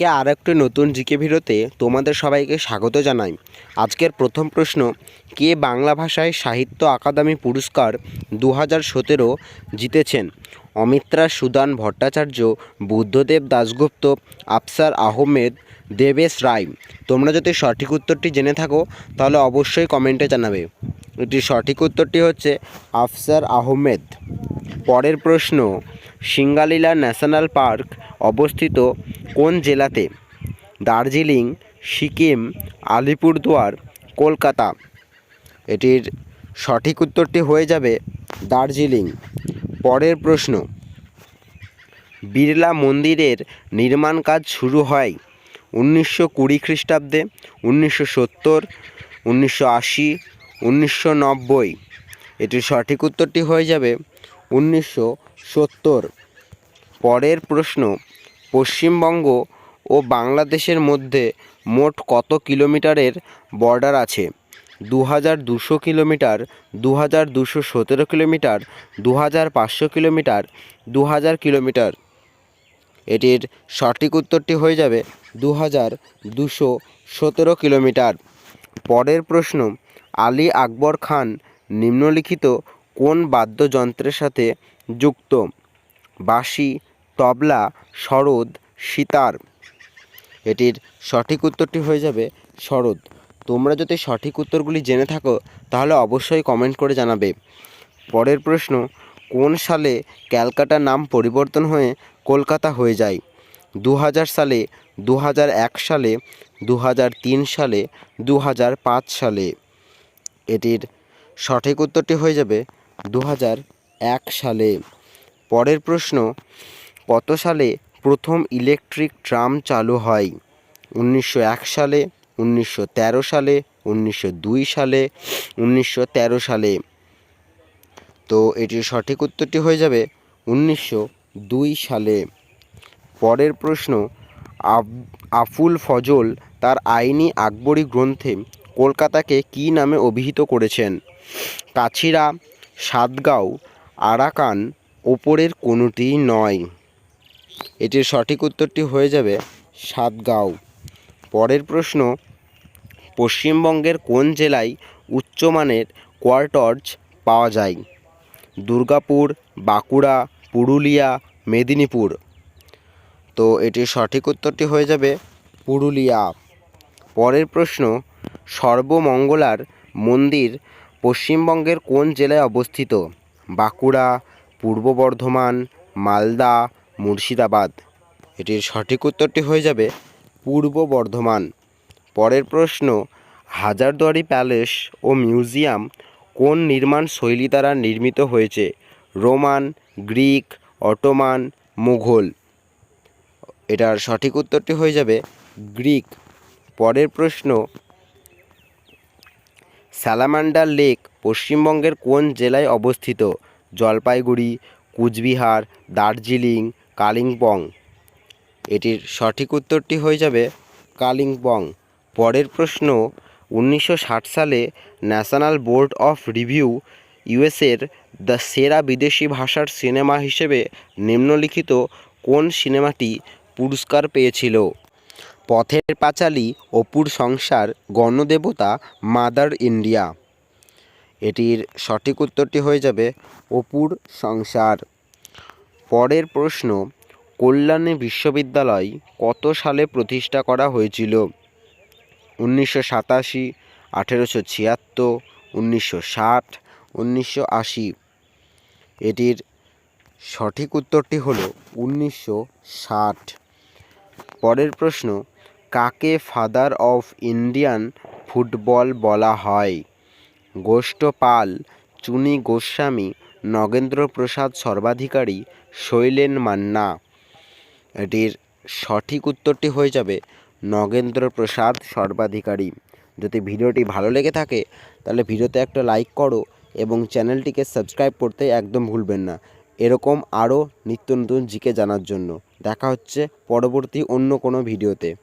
আজকে আর একটি নতুন জিকে ভিডিওতে তোমাদের সবাইকে স্বাগত জানাই। আজকের প্রথম প্রশ্ন, কে বাংলা ভাষায় সাহিত্য আকাদেমি পুরস্কার দু হাজার সতেরো জিতেছেন? অমিত্রা সুদান ভট্টাচার্য, বুদ্ধদেব দাশগুপ্ত, আফসার আহমেদ, দেবেশ রায়। তোমরা যদি সঠিক উত্তরটি জেনে থাকো, তাহলে অবশ্যই কমেন্টে জানাবে। এটির সঠিক উত্তরটি হচ্ছে আফসার আহমেদ। পরের প্রশ্ন, সিঙ্গালীলা ন্যাশনাল পার্ক অবস্থিত কোন জেলাতে দার্জিলিং, সিকিম, আলিপুরদুয়ার, কলকাতা? এটির সঠিক উত্তরটি হয়ে যাবে দার্জিলিং। পরের প্রশ্ন, বিড়লা মন্দিরের নির্মাণ কাজ শুরু হয় উনিশশো কুড়ি খ্রিস্টাব্দে, উনিশশো সত্তর, উনিশশো আশি, উনিশশো নব্বই। এটির সঠিক উত্তরটি হয়ে যাবে উনিশশো সত্তর। পরের প্রশ্ন পশ্চিমবঙ্গ ও বাংলাদেশের মধ্যে মোট কত কিলোমিটারের বর্ডার আছে? দু হাজার দুশো কিলোমিটার দু হাজার দুশো সতেরো কিলোমিটার দু হাজার পাঁচশো কিলোমিটার দু হাজার কিলোমিটার। এটির সঠিক উত্তরটি হয়ে যাবে দু হাজার দুশো সতেরো কিলোমিটার। পরের প্রশ্ন, আলী আকবর খান নিম্নলিখিত কোন বাদ্যযন্ত্রের সাথে যুক্ত? বাঁশি তবলা সরোদ সিতার। এটির সঠিক উত্তরটি হয়ে যাবে সরোদ তোমরা যদি সঠিক উত্তরগুলি জেনে থাকো, তাহলে অবশ্যই কমেন্ট করে জানাবে। পরের প্রশ্ন, কোন সালে ক্যালকাটা নাম পরিবর্তন হয়ে কলকাতা হয়ে যায়? দু হাজার সালে দু হাজার এক সালে দু হাজার তিন সালে দু হাজার পাঁচ সালে। এটির সঠিক উত্তরটি হয়ে যাবে দু হাজার এক সালে। পরের প্রশ্ন কত সালে প্রথম ইলেকট্রিক ট্রাম চালু হয়? উনিশশো এক সালে, উনিশশো তেরো সালে, উনিশশো দুই সালে, উনিশশো তেরো সালে। তো এটির সঠিক উত্তরটি হয়ে যাবে উনিশশো দুই সালে। পরের প্রশ্ন আফুল ফজল তার আইনি আকবরী গ্রন্থে কলকাতাকে কী নামে অভিহিত করেছেন? কাছিরা, সাতগাঁও, আরাকান, ওপরের কোনোটি নয়। এটির সঠিক উত্তরটি হয়ে যাবে সাতগাঁও। পরের প্রশ্ন, পশ্চিমবঙ্গের কোন জেলায় উচ্চমানের কোয়ার্টজ পাওয়া যায়? দুর্গাপুর, বাঁকুড়া, পুরুলিয়া, মেদিনীপুর। তো এটির সঠিক উত্তরটি হয়ে যাবে পুরুলিয়া। পরের প্রশ্ন, সর্বমঙ্গলার মন্দির পশ্চিমবঙ্গের কোন জেলায় অবস্থিত? বাঁকুড়া, পূর্ব বর্ধমান, মালদা মুর্শিদাবাদ। এটির সঠিক উত্তরটি হয়ে যাবে পূর্ব বর্ধমান। পরের প্রশ্ন, হাজারদুয়ারি প্যালেস ও মিউজিয়াম কোন নির্মাণ শৈলী দ্বারা নির্মিত হয়েছে? Roman, Greek, Ottoman, Mughal. এটার সঠিক উত্তরটি হয়ে যাবে গ্রিক। পরের প্রশ্ন, স্যালামান্ডার লেক পশ্চিমবঙ্গের কোন জেলায় অবস্থিত? জলপাইগুড়ি, কুচবিহার, দার্জিলিং কালিম্পং। এটির সঠিক উত্তরটি হয়ে যাবে কালিম্পং। পরের প্রশ্ন, উনিশশো ষাট সালে ন্যাশনাল বোর্ড অফ রিভিউ ইউএসের দ্য সেরা বিদেশি ভাষার সিনেমা হিসেবে নিম্নলিখিত কোন সিনেমাটি পুরস্কার পেয়েছিল? পথের পাঁচালী, অপুর সংসার, গণদেবতা, মাদার ইন্ডিয়া। এটির সঠিক উত্তরটি হয়ে যাবে অপুর সংসার। পরের প্রশ্ন, কল্যাণী বিশ্ববিদ্যালয় কত সালে প্রতিষ্ঠা করা হয়েছিল? উনিশশো সাতাশি, আঠেরোশো ছিয়াত্তর, উনিশশো ষাট, উনিশশো আশি। এটির সঠিক উত্তরটি হল উনিশশো ষাট। পরের প্রশ্ন, কাকে ফাদার অফ ইন্ডিয়ান ফুটবল বলা হয়? গোষ্ঠ পাল চুনি গোস্বামী নগেন্দ্র প্রসাদ সর্বাধিকারী শৈলেন মান্না। এটির সঠিক উত্তরটি হয়ে যাবে নগেন্দ্র প্রসাদ সর্বাধিকারী। যদি ভিডিওটি ভালো লেগে থাকে, তাহলে ভিডিওতে একটা লাইক করো এবং চ্যানেলটিকে সাবস্ক্রাইব করতে একদম ভুলবেন না। এরকম আরও নিত্য নতুন জিকে জানার জন্য। দেখা হচ্ছে পরবর্তী অন্য কোনো ভিডিওতে।